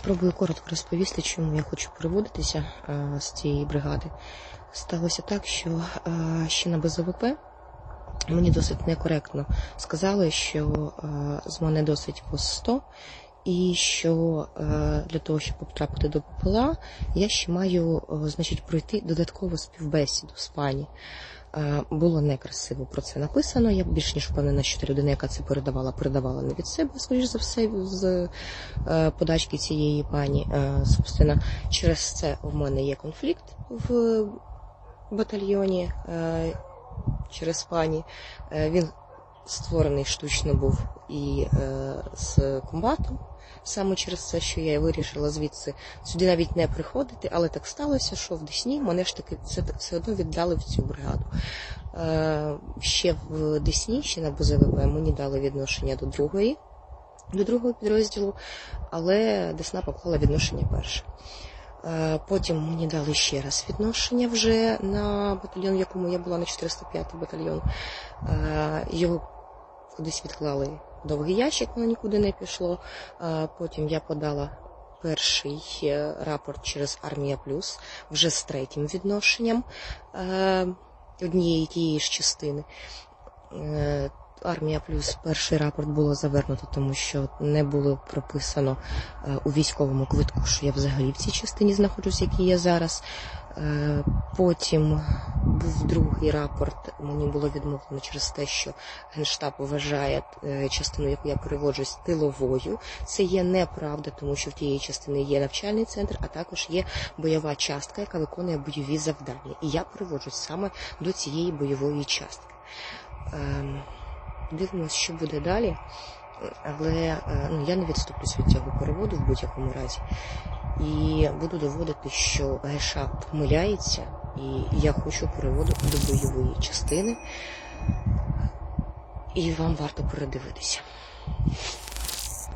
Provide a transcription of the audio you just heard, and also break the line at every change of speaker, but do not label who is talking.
Спробую коротко розповісти, чому я хочу переводитися е, з цієї бригади. Сталося так, що е, ще на БЗВП мені досить некоректно сказали, що е, з мене досить по 100, і що е, для того, щоб потрапити до ППЛА, я ще маю е, значить, пройти додаткову співбесіду з пані. Е, Було некрасиво про це написано. Я більш ніж впевнена, що та людина, яка це передавала, передавала не від себе, скоріш за все, з подачки цієї пані. Собственно, через це в мене є конфлікт в батальйоні через пані. Він створений штучно був і е, з комбатом. Саме через це, що я вирішила звідси сюди навіть не приходити, але так сталося, що в Десні мене ж таки все, все одно віддали в цю бригаду. Е, ще в Десні, ще на БЗВП, мені дали відношення до другої, до другого підрозділу, але Десна поклала відношення перше. Е, Потім мені дали ще раз відношення вже на батальйон, в якому я була на 405-й батальйон. Е, Його кудись відклали довгий ящик, воно нікуди не пішло. Е, Потім я подала перший рапорт через Армія Плюс вже з третім відношенням однієї тієї ж частини. Армія плюс перший рапорт було завернуто, тому що не було прописано е, у військовому квитку, що я взагалі в цій частині знаходжусь, якій я зараз. Е, Потім був другий рапорт. Мені було відмовлено через те, що генштаб вважає е, частину, яку я переводжусь, тиловою. Це є неправда, тому що в тієї частини є навчальний центр, а також є бойова частка, яка виконує бойові завдання. І я переводжусь саме до цієї бойової частки. Дивимось, що буде далі, але е, ну, я не відступлюсь від цього переводу в будь-якому разі. І буду доводити, що ГШ помиляється, і я хочу переводу до бойової частини. І вам варто передивитися.